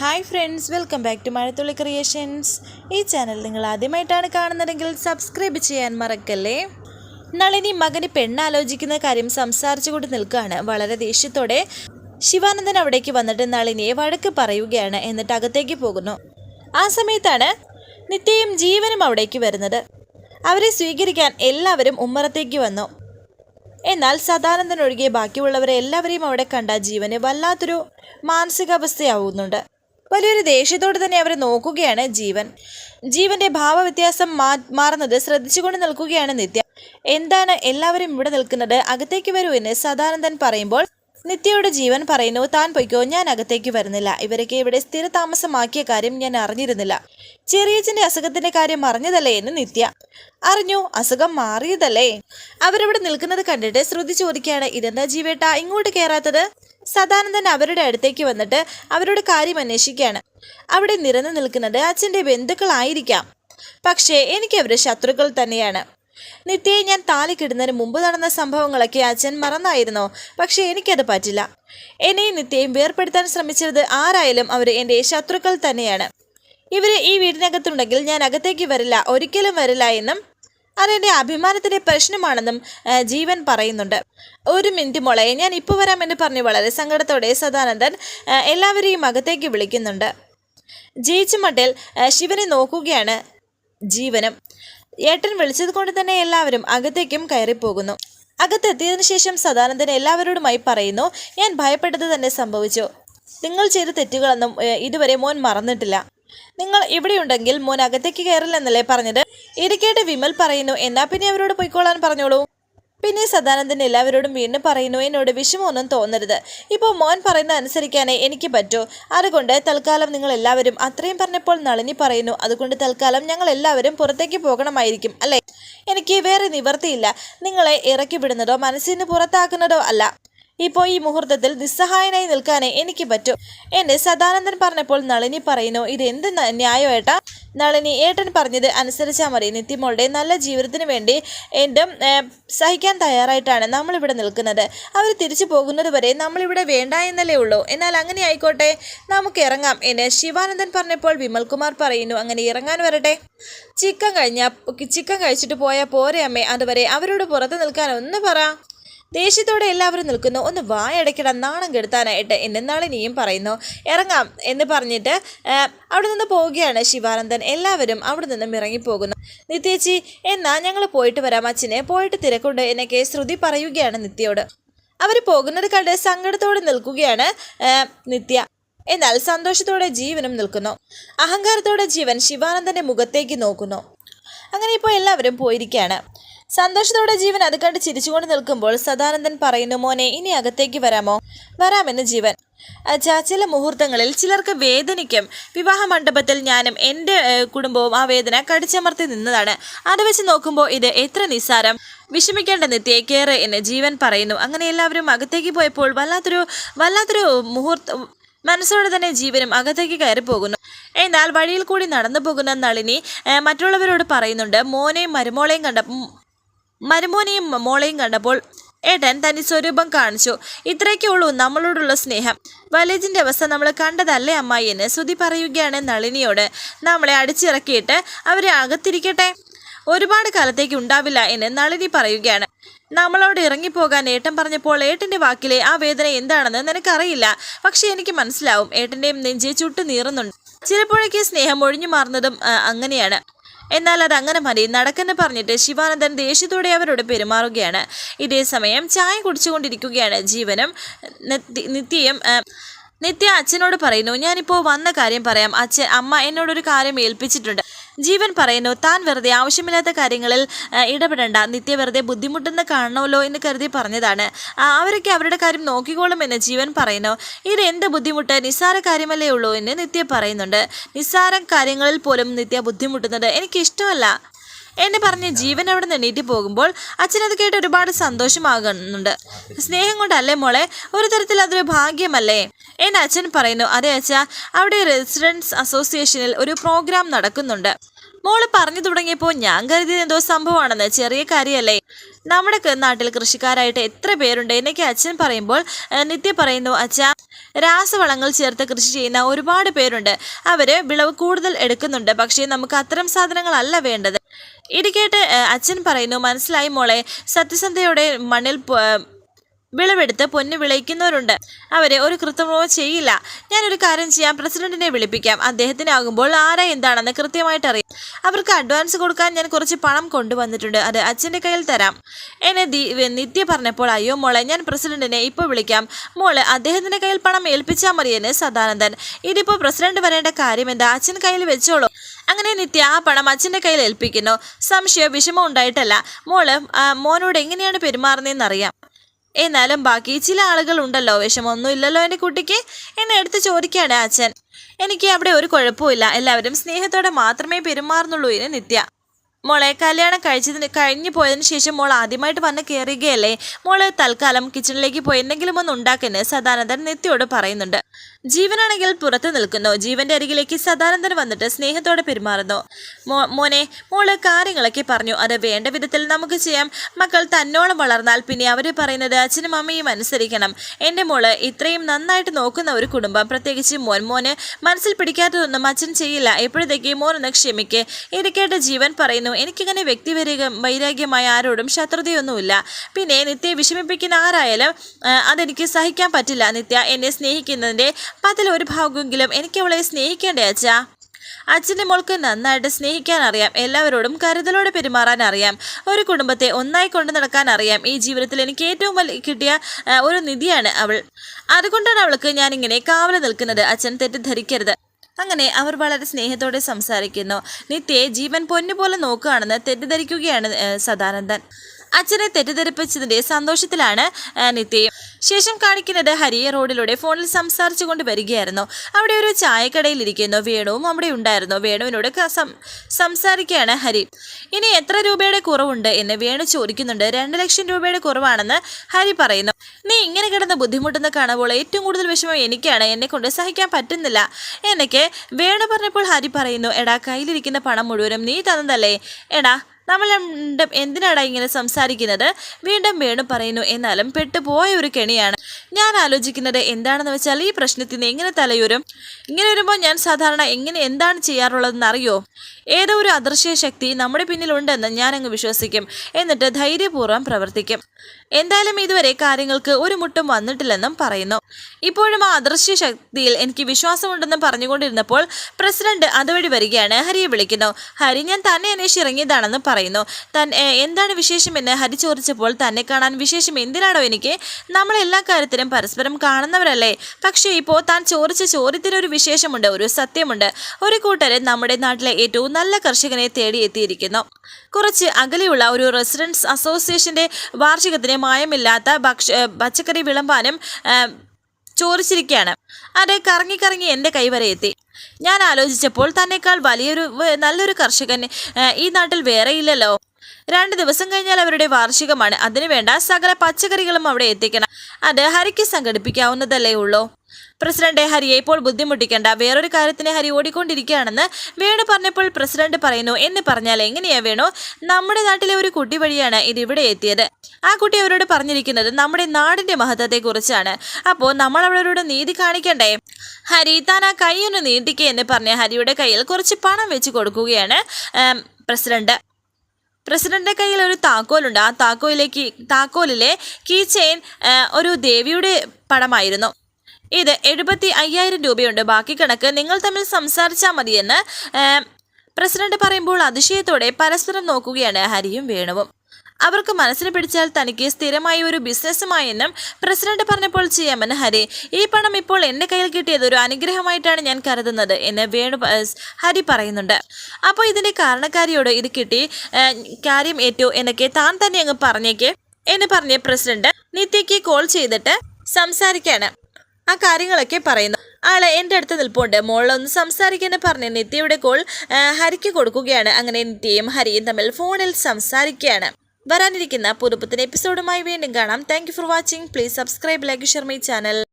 Hi friends welcome back to Mazhathulli creations ഈ channel നിങ്ങൾ ആദ്യമായിട്ടാണ് കാണുന്നതെങ്കിൽ സബ്സ്ക്രൈബ് ചെയ്യാൻ മറക്കല്ലേ? നളിനി മകന് പെണ്ണാലോചിക്കുന്ന കാര്യം സംസാരിച്ചു കൊണ്ട് നിൽക്കുകയാണ്. വളരെ ദേഷ്യത്തോടെ ശിവാനന്ദൻ അവിടേക്ക് വന്നിട്ട് നളിനിയെ വഴക്ക് പറയുകയാണ്. എന്നിട്ട് അകത്തേക്ക് പോകുന്നു. ആ സമയത്താണ് നിത്യയും ജീവനും അവിടേക്ക് വരുന്നത്. അവരെ സ്വീകരിക്കാൻ എല്ലാവരും ഉമ്മറത്തേക്ക് വന്നു. എന്നാൽ സദാനന്ദൻ ഒഴികെ ബാക്കിയുള്ളവരെ എല്ലാവരെയും അവിടെ കണ്ട ജീവന് വല്ലാത്തൊരു മാനസികാവസ്ഥയാവുന്നുണ്ട്. വലിയൊരു ദേഷ്യത്തോട് തന്നെ അവരെ നോക്കുകയാണ് ജീവൻ. ജീവന്റെ ഭാവവ്യത്യാസം മാറുന്നത് ശ്രദ്ധിച്ചുകൊണ്ട് നിൽക്കുകയാണ് നിത്യ. എന്താണ് എല്ലാവരും ഇവിടെ നിൽക്കുന്നത്? അകത്തേക്ക് വരൂ എന്ന് സദാനന്ദൻ പറയുമ്പോൾ നിത്യയുടെ ജീവൻ പറയുന്നു താൻ പൊയ്ക്കോ ഞാൻ അകത്തേക്ക് വരുന്നില്ല. ഇവരൊക്കെ ഇവിടെ സ്ഥിരതാമസമാക്കിയ കാര്യം ഞാൻ അറിഞ്ഞിരുന്നില്ല. ചെറിയച്ചന്റെ അസുഖത്തിന്റെ കാര്യം അറിഞ്ഞതല്ലേ എന്ന് നിത്യ. അറിഞ്ഞു അസുഖം മാറിയതല്ലേ? അവരവിടെ നിൽക്കുന്നത് കണ്ടിട്ട് ശ്രുതി ചോദിക്കുകയാണ് ഇതെന്താ ജീവേട്ട ഇങ്ങോട്ട് കയറാത്തത് സദാനന്ദൻ അവരുടെ അടുത്തേക്ക് വന്നിട്ട് അവരോട് കാര്യം അന്വേഷിക്കുകയാണ്. അവിടെ നിരന്നു നിൽക്കുന്നത് അച്ഛന്റെ ബന്ധുക്കളായിരിക്കാം. പക്ഷേ എനിക്ക് അവരെ ശത്രുക്കൾ തന്നെയാണ്. നിത്യയെ ഞാൻ താലിക്കിടുന്നതിന് മുമ്പ് നടന്ന സംഭവങ്ങളൊക്കെ അച്ഛൻ മറന്നായിരുന്നോ? പക്ഷേ എനിക്കത് പറ്റില്ല. എന്നെയും നിത്യയും വേർപ്പെടുത്താൻ ശ്രമിച്ചത് ആരായാലും അവർ എന്റെ ശത്രുക്കൾ തന്നെയാണ്. ഇവർ ഈ വീടിനകത്തുണ്ടെങ്കിൽ ഞാൻ അകത്തേക്ക് വരില്ല ഒരിക്കലും വരില്ല എന്നും അതെന്റെ അഭിമാനത്തിന്റെ പ്രശ്നമാണെന്നും ജീവൻ പറയുന്നുണ്ട്. ഒരു മിനിറ്റ് മോളെ ഞാൻ ഇപ്പോൾ വരാമെന്ന് പറഞ്ഞ് വളരെ സങ്കടത്തോടെ സദാനന്ദൻ എല്ലാവരെയും അകത്തേക്ക് വിളിക്കുന്നുണ്ട്. ജയിച്ച മട്ടിൽ ശിവനെ നോക്കുകയാണ് ജീവനും. ഏട്ടൻ വിളിച്ചത് കൊണ്ട് തന്നെ എല്ലാവരും അകത്തേക്കും കയറിപ്പോകുന്നു. അകത്തെത്തിയതിനു ശേഷം സദാനന്ദൻ എല്ലാവരോടുമായി പറയുന്നു ഞാൻ ഭയപ്പെട്ടത് തന്നെ സംഭവിച്ചു. നിങ്ങൾ ചെയ്ത തെറ്റുകളൊന്നും ഇതുവരെ മോൻ മറന്നിട്ടില്ല. നിങ്ങൾ ഇവിടെയുണ്ടെങ്കിൽ മോൻ അകത്തേക്ക് കയറില്ലെന്നല്ലേ പറഞ്ഞത്? ഇരിക്കേട്ട് വിമൽ പറയുന്നു എന്നാ പിന്നെ അവരോട് പൊയ്ക്കോളാൻ പറഞ്ഞോളൂ. പിന്നെ സദാനന്ദൻ എല്ലാവരോടും വീണ്ടും പറയുന്നു എന്നോട് വിഷമമൊന്നും തോന്നരുത്. ഇപ്പോൾ മോൻ പറയുന്ന അനുസരിക്കാനേ എനിക്ക് പറ്റൂ. അതുകൊണ്ട് തൽക്കാലം നിങ്ങൾ എല്ലാവരും അത്രയും പറഞ്ഞപ്പോൾ നളിനി പറയുന്നു അതുകൊണ്ട് തൽക്കാലം ഞങ്ങൾ എല്ലാവരും പുറത്തേക്ക് പോകണമായിരിക്കും അല്ലേ? എനിക്ക് വേറെ നിവർത്തിയില്ല. നിങ്ങളെ ഇറക്കി വിടുന്നതോ മനസ്സിന് പുറത്താക്കുന്നതോ അല്ല. ഇപ്പോൾ ഈ മുഹൂർത്തത്തിൽ നിസ്സഹായനായി നിൽക്കാനേ എനിക്ക് പറ്റൂ. എന്നെ സദാനന്ദൻ പറഞ്ഞപ്പോൾ നളിനി പറയുന്നു ഇത് എന്ത് ന്യായമായിട്ടാ? നളിനി ഏട്ടൻ പറഞ്ഞത് അനുസരിച്ചാൽ മതി. നിത്യമോളുടെ നല്ല ജീവിതത്തിന് വേണ്ടി എന്റെ സഹിക്കാൻ തയ്യാറായിട്ടാണ് നമ്മളിവിടെ നിൽക്കുന്നത്. അവർ തിരിച്ചു പോകുന്നത് വരെ നമ്മളിവിടെ വേണ്ട എന്നല്ലേ ഉള്ളൂ. എന്നാൽ അങ്ങനെ ആയിക്കോട്ടെ നമുക്ക് ഇറങ്ങാം. എന്ന് ശിവാനന്ദൻ പറഞ്ഞപ്പോൾ വിമൽകുമാർ പറയുന്നു അങ്ങനെ ഇറങ്ങാൻ വരട്ടെ. ചിക്കൻ കഴിഞ്ഞ ചിക്കൻ കഴിച്ചിട്ട് പോയാൽ പോരെ അമ്മേ. അതുവരെ അവരോട് പുറത്ത് നിൽക്കാൻ ഒന്ന് പറ. ദേഷ്യത്തോടെ എല്ലാവരും നിൽക്കുന്നു. ഒന്ന് വായടയ്ക്കിടാൻ നാണം കെടുത്താനായിട്ട്. എന്നെ നളിനിയും പറയുന്നു. ഇറങ്ങാം എന്ന് പറഞ്ഞിട്ട് അവിടെ നിന്ന് പോവുകയാണ് ശിവാനന്ദൻ. എല്ലാവരും അവിടെ നിന്നും ഇറങ്ങിപ്പോകുന്നു. നിത്യേച്ചി എന്നാ ഞങ്ങൾ പോയിട്ട് വരാം അച്ഛനെ. പോയിട്ട് തിരക്കുണ്ട്. എന്നൊക്കെ ശ്രുതി പറയുകയാണ് നിത്യയോട്. അവർ പോകുന്നത് കണ്ട് സങ്കടത്തോടെ നിൽക്കുകയാണ് നിത്യ. എന്നാൽ സന്തോഷത്തോടെ ജീവനും നിൽക്കുന്നു. അഹങ്കാരത്തോടെ ജീവൻ ശിവാനന്ദന്റെ മുഖത്തേക്ക് നോക്കുന്നു. അങ്ങനെ ഇപ്പോൾ എല്ലാവരും പോയിരിക്കുകയാണ്. സന്തോഷത്തോടെ ജീവൻ അത് കണ്ട് ചിരിച്ചുകൊണ്ട് നിൽക്കുമ്പോൾ സദാനന്ദൻ പറയുന്നു മോനെ ഇനി അകത്തേക്ക് വരാമോ? വരാമെന്ന് ജീവൻ. അച്ഛാ ചില മുഹൂർത്തങ്ങളിൽ ചിലർക്ക് വേദനിക്കും. വിവാഹ മണ്ഡപത്തിൽ ഞാനും എന്റെ കുടുംബവും ആ വേദന കടിച്ചമർത്തി നിന്നതാണ്. അത് വെച്ച് നോക്കുമ്പോൾ ഇത് എത്ര നിസ്സാരം. വിഷമിക്കേണ്ട നിത്യേ കയറ് എന്ന് ജീവൻ പറയുന്നു. അങ്ങനെ എല്ലാവരും അകത്തേക്ക് പോയപ്പോൾ വല്ലാത്തൊരു വല്ലാത്തൊരു മുഹൂർത്ത മനസ്സോടെ തന്നെ ജീവനും അകത്തേക്ക് കയറി പോകുന്നു. എന്നാൽ വഴിയിൽ കൂടി നടന്നു പോകുന്ന നളിനി മറ്റുള്ളവരോട് പറയുന്നുണ്ട് മോനെയും മരുമോളെയും കണ്ട മരുമോനെയും മോളെയും കണ്ടപ്പോൾ ഏട്ടൻ തനി സ്വരൂപം കാണിച്ചു. ഇത്രയൊക്കെ ഉള്ളൂ നമ്മളോടുള്ള സ്നേഹം. വലേജിന്റെ അവസ്ഥ നമ്മൾ കണ്ടതല്ലേ അമ്മായി എന്ന് ശ്രുതി പറയുകയാണ് നളിനിയോട്. നമ്മളെ അടിച്ചിറക്കിയിട്ട് അവരെ അകത്തിരിക്കട്ടെ? ഒരുപാട് കാലത്തേക്ക് ഉണ്ടാവില്ല എന്ന് നളിനി പറയുകയാണ്. നമ്മളോട് ഇറങ്ങിപ്പോകാൻ ഏട്ടൻ പറഞ്ഞപ്പോൾ ഏട്ടന്റെ വാക്കിലെ ആ വേദന എന്താണെന്ന് നിനക്കറിയില്ല. പക്ഷെ എനിക്ക് മനസ്സിലാവും. ഏട്ടന്റെയും നെഞ്ചി ചുട്ടു നീറുന്നുണ്ട്. ചിലപ്പോഴേക്ക് സ്നേഹം ഒഴിഞ്ഞു മാറുന്നതും അങ്ങനെയാണ്. എന്നാൽ അത് അങ്ങനെ മതി. നടക്കെന്ന് പറഞ്ഞിട്ട് ശിവാനന്ദൻ ദേഷ്യത്തോടെ അവരോട് പെരുമാറുകയാണ്. ഇതേ സമയം ചായ കുടിച്ചുകൊണ്ടിരിക്കുകയാണ് ജീവനും നിത്യം നിത്യയും നിത്യ അച്ഛനോട് പറയുന്നു ഞാനിപ്പോൾ വന്ന കാര്യം പറയാം. അച്ഛൻ അമ്മ എന്നോടൊരു കാര്യം ഏൽപ്പിച്ചിട്ടുണ്ട്. ജീവൻ പറയുന്നു താൻ വെറുതെ ആവശ്യമില്ലാത്ത കാര്യങ്ങളിൽ ഇടപെടേണ്ട. നിത്യ വെറുതെ ബുദ്ധിമുട്ടെന്ന് കാണണമല്ലോ എന്ന് കരുതി പറഞ്ഞതാണ്. അവരൊക്കെ അവരുടെ കാര്യം നോക്കിക്കോളുമെന്ന് ജീവൻ പറയുന്നു. ഇത് എന്ത് ബുദ്ധിമുട്ട്? നിസ്സാര കാര്യമല്ലേ ഉള്ളൂ എന്ന് നിത്യ പറയുന്നുണ്ട്. നിസ്സാര കാര്യങ്ങളിൽ പോലും നിത്യ ബുദ്ധിമുട്ടുന്നത് എനിക്കിഷ്ടമല്ല. എന്നെ പറഞ്ഞ് ജീവൻ അവിടെ നിന്ന് എണീറ്റ് പോകുമ്പോൾ അച്ഛനത് കേട്ട് ഒരുപാട് സന്തോഷമാകുന്നുണ്ട്. സ്നേഹം കൊണ്ടല്ലേ മോളെ? ഒരു തരത്തിൽ അതൊരു ഭാഗ്യമല്ലേ? എന്റെ അച്ഛൻ പറയുന്നു. അതെ അച്ഛ അവിടെ റെസിഡൻസ് അസോസിയേഷനിൽ ഒരു പ്രോഗ്രാം നടക്കുന്നുണ്ട്. മോൾ പറഞ്ഞു തുടങ്ങിയപ്പോൾ ഞാൻ കരുതിയത് എന്തോ സംഭവമാണെന്ന്. ചെറിയ കാര്യമല്ലേ. നമ്മുടെ നാട്ടിൽ കൃഷിക്കാരായിട്ട് എത്ര പേരുണ്ട് എന്നൊക്കെ അച്ഛൻ പറയുമ്പോൾ നിത്യ പറയുന്നു അച്ഛ രാസവളങ്ങൾ ചേർത്ത് കൃഷി ചെയ്യുന്ന ഒരുപാട് പേരുണ്ട്. അവർ വിളവ് കൂടുതൽ എടുക്കുന്നുണ്ട്. പക്ഷേ നമുക്ക് അത്തരം സാധനങ്ങളല്ല വേണ്ടത്. ഇത് കേട്ട് അച്ഛൻ പറയുന്നു മനസ്സിലായി മോളെ സത്യസന്ധയോടെ മണ്ണിൽ വിളവെടുത്ത് പൊന്ന് വിളയിക്കുന്നവരുണ്ട്. അവരെ ഒരു കൃത്രിമവും ചെയ്യില്ല. ഞാനൊരു കാര്യം ചെയ്യാം പ്രസിഡന്റിനെ വിളിപ്പിക്കാം. അദ്ദേഹത്തിനാകുമ്പോൾ ആരാ എന്താണെന്ന് കൃത്യമായിട്ട് അറിയാം അവർക്ക് അഡ്വാൻസ് കൊടുക്കാൻ ഞാൻ കുറച്ച് പണം കൊണ്ടുവന്നിട്ടുണ്ട്. അത് അച്ഛന്റെ കയ്യിൽ തരാം. എന്നെ നിത്യ പറഞ്ഞപ്പോൾ അയ്യോ മോളെ ഞാൻ പ്രസിഡന്റിനെ ഇപ്പോൾ വിളിക്കാം. മോൾ അദ്ദേഹത്തിന്റെ കയ്യിൽ പണം ഏൽപ്പിച്ചാൽ മതിയെന്ന് സദാനന്ദൻ. ഇതിപ്പോൾ പ്രസിഡന്റ് വരേണ്ട കാര്യം എന്താ? അച്ഛൻ കയ്യിൽ വെച്ചോളൂ. അങ്ങനെ നിത്യ ആ പണം അച്ഛന്റെ കയ്യിൽ ഏൽപ്പിക്കുന്നു. സംശയം വിഷമം ഉണ്ടായിട്ടല്ല. മോൾ മോനോട് എങ്ങനെയാണ് പെരുമാറുന്നതെന്നറിയാം എന്നാലും ബാക്കി ചില ആളുകൾ ഉണ്ടല്ലോ ഇല്ലല്ലോ എന്റെ കുട്ടിക്ക്? എന്നെ എടുത്ത് ചോദിക്കുകയാണ് അച്ഛൻ. എനിക്ക് അവിടെ ഒരു കുഴപ്പമില്ല എല്ലാവരും സ്നേഹത്തോടെ മാത്രമേ പെരുമാറുന്നുള്ളൂ ഇനി നിത്യ. മോളെ കല്യാണം കഴിച്ചതിന് കഴിഞ്ഞു പോയതിന് ശേഷം മോൾ ആദ്യമായിട്ട് വന്ന് കയറുകയല്ലേ? മോൾ തൽക്കാലം കിച്ചണിലേക്ക് പോയി എന്തെങ്കിലും ഒന്ന് ഉണ്ടാക്കുന്നത് സദാനന്ദൻ നിത്യയോട് പറയുന്നുണ്ട്. ജീവനാണെങ്കിൽ പുറത്തു നിൽക്കുന്നു. ജീവന്റെ അരികിലേക്ക് സദാനന്ദൻ വന്നിട്ട് സ്നേഹത്തോടെ പെരുമാറുന്നു. മോനെ മോൾ കാര്യങ്ങളൊക്കെ പറഞ്ഞു. അത് വേണ്ട വിധത്തിൽ നമുക്ക് ചെയ്യാം. മക്കൾ തന്നോളം വളർന്നാൽ പിന്നെ അവർ പറയുന്നത് അച്ഛനും അമ്മയും അനുസരിക്കണം. എന്റെ മോൾ ഇത്രയും നന്നായിട്ട് നോക്കുന്ന ഒരു കുടുംബം. പ്രത്യേകിച്ച് മോൻ മോന് മനസ്സിൽ പിടിക്കാത്തതൊന്നും അച്ഛൻ ചെയ്യില്ല. എപ്പോഴത്തേക്ക് മോനൊന്ന് ക്ഷമിക്ക്. ഇത് ജീവൻ പറയുന്നു. എനിക്കിങ്ങനെ വ്യക്തിവൈരാഗ്യ വൈരാഗ്യമായ ആരോടും ശത്രുതയൊന്നുമില്ല. പിന്നെ നിത്യ വിഷമിപ്പിക്കുന്ന ആരായാലും അതെനിക്ക് സഹിക്കാൻ പറ്റില്ല. നിത്യ എന്നെ സ്നേഹിക്കുന്നതിന്റെ പതിൽ ഒരു ഭാഗമെങ്കിലും എനിക്ക് അവളെ സ്നേഹിക്കേണ്ടേ അച്ഛാ? അച്ഛന്റെ മോൾക്ക് നന്നായിട്ട് സ്നേഹിക്കാൻ അറിയാം. എല്ലാവരോടും കരുതലോടെ പെരുമാറാൻ അറിയാം. ഒരു കുടുംബത്തെ ഒന്നായി കൊണ്ടു നടക്കാൻ അറിയാം. ഈ ജീവിതത്തിൽ എനിക്ക് ഏറ്റവും വലിയ കിട്ടിയ ഒരു നിധിയാണ് അവൾ. അതുകൊണ്ടാണ് അവൾക്ക് ഞാനിങ്ങനെ കാവൽ നിൽക്കുന്നത്. അച്ഛൻ തെറ്റിദ്ധരിക്കരുത്. അങ്ങനെ അവർ വളരെ സ്നേഹത്തോടെ സംസാരിക്കുന്നു. നിത്യയെ ജീവൻ പൊന്നുപോലെ നോക്കുകയാണെന്ന് തെറ്റിദ്ധരിക്കുകയാണ് സദാനന്ദൻ. അച്ഛനെ തെറ്റിദ്ധരിപ്പിച്ചതിന്റെ സന്തോഷത്തിലാണ് നിത്യയും. ശേഷം കാണിക്കുന്നത് ഹരിയെ റോഡിലൂടെ ഫോണിൽ സംസാരിച്ചു കൊണ്ട് വരികയായിരുന്നു. അവിടെ ഒരു ചായക്കടയിൽ ഇരിക്കുന്നു. വേണുവും അവിടെ ഉണ്ടായിരുന്നു. വേണുവിനോട് സംസാരിക്കുകയാണ് ഹരി. ഇനി എത്ര രൂപയുടെ കുറവുണ്ട്? എന്ന് വേണു ചോദിക്കുന്നുണ്ട്. രണ്ട് ലക്ഷം രൂപയുടെ കുറവാണെന്ന് ഹരി പറയുന്നു. നീ ഇങ്ങനെ കിടന്ന് ബുദ്ധിമുട്ടുന്ന കാണുമ്പോൾ ഏറ്റവും കൂടുതൽ വിഷമം എനിക്കാണ്. എന്നെ കൊണ്ട് സഹിക്കാൻ പറ്റുന്നില്ല. എന്നൊക്കെ വേണു പറഞ്ഞപ്പോൾ ഹരി പറയുന്നു. എടാ കയ്യിലിരിക്കുന്ന പണം മുഴുവനും നീ തന്നതല്ലേ? എടാ നമ്മൾ എന്തിനാടാ ഇങ്ങനെ സംസാരിക്കുന്നത്? വീണ്ടും വീണ്ടും പറയുന്നു എന്നാലും പെട്ടുപോയ ഒരു കെണിയാണ്. ഞാൻ ആലോചിക്കുന്നത് എന്താണെന്ന് വെച്ചാൽ ഈ പ്രശ്നത്തിൽ നിന്ന് എങ്ങനെ തലയൂരും? ഇങ്ങനെ വരുമ്പോൾ ഞാൻ സാധാരണ എങ്ങനെ എന്താണ് ചെയ്യാറുള്ളതെന്ന് അറിയോ ഏതോ ഒരു അദൃശ്യ ശക്തി നമ്മുടെ പിന്നിലുണ്ടെന്ന് ഞാൻ അങ്ങ് വിശ്വസിക്കും. എന്നിട്ട് ധൈര്യപൂർവം പ്രവർത്തിക്കും. എന്തായാലും ഇതുവരെ കാര്യങ്ങൾക്ക് ഒരു മുട്ടും വന്നിട്ടില്ലെന്നും പറയുന്നു. ഇപ്പോഴും ആ അദൃശ്യ ശക്തിയിൽ എനിക്ക് വിശ്വാസമുണ്ടെന്നും പറഞ്ഞുകൊണ്ടിരുന്നപ്പോൾ പ്രസിഡന്റ് അതുവഴി വരികയാണ്. ഹരിയെ വിളിക്കുന്നു. ഹരി ഞാൻ തന്നെ അന്വേഷിച്ച് ഇറങ്ങിയതാണെന്ന് പറയുന്നു. തൻ എന്താണ് വിശേഷമെന്ന് ഹരി ചോദിച്ചപ്പോൾ തന്നെ കാണാൻ വിശേഷം എന്തിനാണോ എനിക്ക്? നമ്മൾ എല്ലാ കാര്യത്തിലും പരസ്പരം കാണുന്നവരല്ലേ? പക്ഷേ ഇപ്പോൾ താൻ ചോദിച്ച ചോദ്യത്തിനൊരു വിശേഷമുണ്ട് ഒരു സത്യമുണ്ട്. ഒരു കൂട്ടരെ നമ്മുടെ നാട്ടിലെ ഏറ്റവും നല്ല കർഷകനെ തേടി എത്തിയിരിക്കുന്നു. കുറച്ച് അകലെയുള്ള ഒരു റെസിഡൻസ് അസോസിയേഷന്റെ വാർഷികത്തിന് മായമില്ലാത്ത ഭക്ഷ പച്ചക്കറി വിളമ്പാനും ചോദിച്ചിരിക്കുകയാണ് അത് കറങ്ങി കറങ്ങി എന്റെ കൈവരെ എത്തി. ഞാൻ ആലോചിച്ചപ്പോൾ തന്നെക്കാൾ വലിയൊരു നല്ലൊരു കർഷകൻ ഈ നാട്ടിൽ വേറെ ഇല്ലല്ലോ. രണ്ട് ദിവസം കഴിഞ്ഞാൽ അവരുടെ വാർഷികമാണ്. അതിനുവേണ്ട സകല പച്ചക്കറികളും അവിടെ എത്തിക്കണം. അത് ഹരിക്ക് സംഘടിപ്പിക്കാവുന്നതല്ലേ ഉള്ളൂ. പ്രസിഡന്റ് ഹരിയെ ഇപ്പോൾ ബുദ്ധിമുട്ടിക്കേണ്ട വേറൊരു കാര്യത്തിന് ഹരി ഓടിക്കൊണ്ടിരിക്കുകയാണെന്ന് വേണു പറഞ്ഞപ്പോൾ പ്രസിഡന്റ് പറയുന്നു എന്ന് പറഞ്ഞാൽ എങ്ങനെയാ വേണു? നമ്മുടെ നാട്ടിലെ ഒരു കുട്ടി വഴിയാണ് ഇത് ഇവിടെ എത്തിയത്. ആ കുട്ടി അവരോട് പറഞ്ഞിരിക്കുന്നത് നമ്മുടെ നാടിന്റെ മഹത്വത്തെ കുറിച്ചാണ് അപ്പോൾ നമ്മൾ അവരോട് നീതി കാണിക്കണ്ടേ? ഹരി താൻ ആ കൈ ഒന്ന് നീട്ടിക്കേ എന്ന് പറഞ്ഞ ഹരിയുടെ കയ്യിൽ കുറച്ച് പണം വെച്ച് കൊടുക്കുകയാണ് പ്രസിഡന്റ്. പ്രസിഡന്റിന്റെ കയ്യിൽ ഒരു താക്കോലുണ്ട്. ആ താക്കോലിലേക്ക് താക്കോലിലെ കീ ചെയിൻ ഒരു ദേവിയുടെ പടമായിരുന്നു. ഇത് എഴുപത്തി അയ്യായിരം രൂപയുണ്ട്. ബാക്കി കണക്ക് നിങ്ങൾ തമ്മിൽ സംസാരിച്ചാൽ മതിയെന്ന് പ്രസിഡന്റ് പറയുമ്പോൾ അതിശയത്തോടെ പരസ്പരം നോക്കുകയാണ് ഹരിയും വേണുവും. അവർക്ക് മനസ്സിന് പിടിച്ചാൽ തനിക്ക് സ്ഥിരമായി ഒരു ബിസിനസ്സുമായെന്നും പ്രസിഡന്റ് പറഞ്ഞപ്പോൾ ചെയ്യാമെന്ന് ഹരി. ഈ പണം ഇപ്പോൾ എന്റെ കയ്യിൽ കിട്ടിയത് ഒരു അനുഗ്രഹമായിട്ടാണ് ഞാൻ കരുതുന്നത് എന്ന് വേണു ഹരി പറയുന്നുണ്ട്. അപ്പോൾ ഇതിന്റെ കാരണക്കാരിയോട് ഇത് കിട്ടി കാര്യം ഏറ്റു എന്നൊക്കെ താൻ തന്നെ അങ്ങ് പറഞ്ഞേക്ക് എന്ന് പറഞ്ഞ പ്രസിഡന്റ് നിത്യയ്ക്ക് കോൾ ചെയ്തിട്ട് സംസാരിക്കാണ്. ആ കാര്യങ്ങളൊക്കെ പറയുന്നു. ആൾ എന്റെ അടുത്ത് നിൽപ്പുണ്ട്. മോളൊന്ന് സംസാരിക്കാൻ പറഞ്ഞ് നിത്യയുടെ കോൾ ഹരിക്ക് കൊടുക്കുകയാണ്. അങ്ങനെ നിത്യയും ഹരിയും തമ്മിൽ ഫോണിൽ സംസാരിക്കുകയാണ്. വരാനിരിക്കുന്ന പുതുപ്പത്തിന് എപ്പിസോഡുമായി വീണ്ടും കാണാം. Thank for watching please subscribe like share my channel